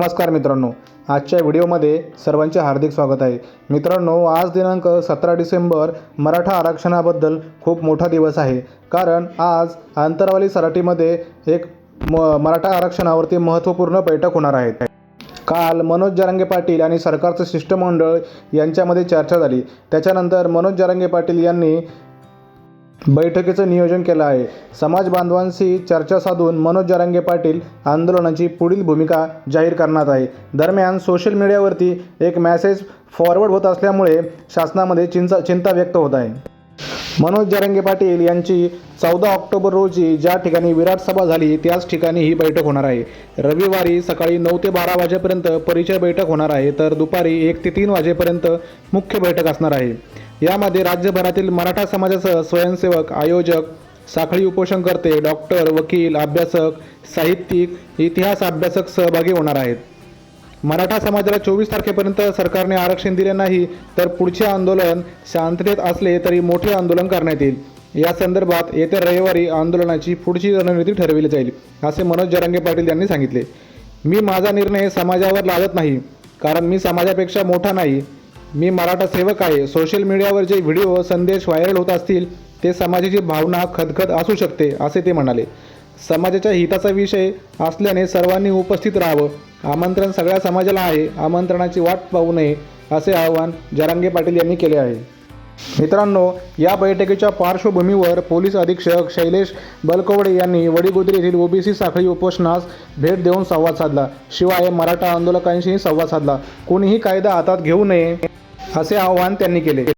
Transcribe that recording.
नमस्कार मित्रांनो आजच्या व्हिडिओमध्ये सर्वांचे हार्दिक स्वागत आहे. मित्रांनो आज दिनांक सतरा डिसेंबर मराठा आरक्षणाबद्दल खूप मोठा दिवस आहे. कारण आज आंतरवाली सराटीमध्ये एक म मराठा आरक्षणावरती महत्त्वपूर्ण बैठक होणार आहे. काल मनोज जरांगे पाटील आणि सरकारचं शिष्टमंडळ यांच्यामध्ये चर्चा झाली. त्याच्यानंतर मनोज जरांगे पाटील यांनी बैठकीचं नियोजन केलं आहे. समाज बांधवांशी चर्चा साधून मनोज जरांगे पाटील आंदोलनाची पुढील भूमिका जाहीर करण्यात आहे दरम्यान सोशल मीडियावरती एक मॅसेज फॉरवर्ड होत असल्यामुळे शासनामध्ये चिंता चिंता व्यक्त होत आहे. मनोज जरांगे पाटील यांची चौदा ऑक्टोबर रोजी ज्या ठिकाणी विराट सभा झाली त्याच ठिकाणी ही बैठक होणार आहे. रविवारी सकाळी नऊ ते बारा वाजेपर्यंत परिचय बैठक होणार आहे तर दुपारी एक ते तीन वाजेपर्यंत मुख्य बैठक असणार आहे. यामध्ये राज्यभरातील मराठा समाजासह स्वयंसेवक आयोजक साखळी उपोषण करते डॉक्टर वकील अभ्यासक साहित्यिक इतिहास अभ्यासक सहभागी होणार आहेत. मराठा समाजाला चोवीस तारखेपर्यंत सरकारने आरक्षण दिले नाही तर पुढचे आंदोलन शांततेत असले तरी मोठे आंदोलन करण्यात येईल. या संदर्भात येत्या रविवारी आंदोलनाची पुढची रणनीती ठरविली जाईल असे मनोज जरांगे पाटील यांनी सांगितले. मी माझा निर्णय समाजावर लादत नाही कारण मी समाजापेक्षा मोठा नाही. मी मराठा सेवक आहे. सोशल मीडियावर जे व्हिडिओ संदेश व्हायरल होत असतील ते समाजाची भावना खदखद असू शकते असे ते म्हणाले. समाजाच्या हिताचा विषय असल्याने सर्वांनी उपस्थित राहावं. आमंत्रण सगळ्या समाजाला आहे. आमंत्रणाची वाट पाहू नये असे आवाहन जरांगे पाटील यांनी केले आहे. मित्रांनो या बैठकीच्या पार्श्वभूमीवर पोलीस अधीक्षक शैलेश बलकवडे यांनी वडीगोद्री येथील ओबीसी साखळी उपोषणास भेट देऊन संवाद साधला. शिवाय मराठा आंदोलकांशीही संवाद साधला. कोणीही कायदा हातात घेऊ नये असे आवाहन त्यांनी केले.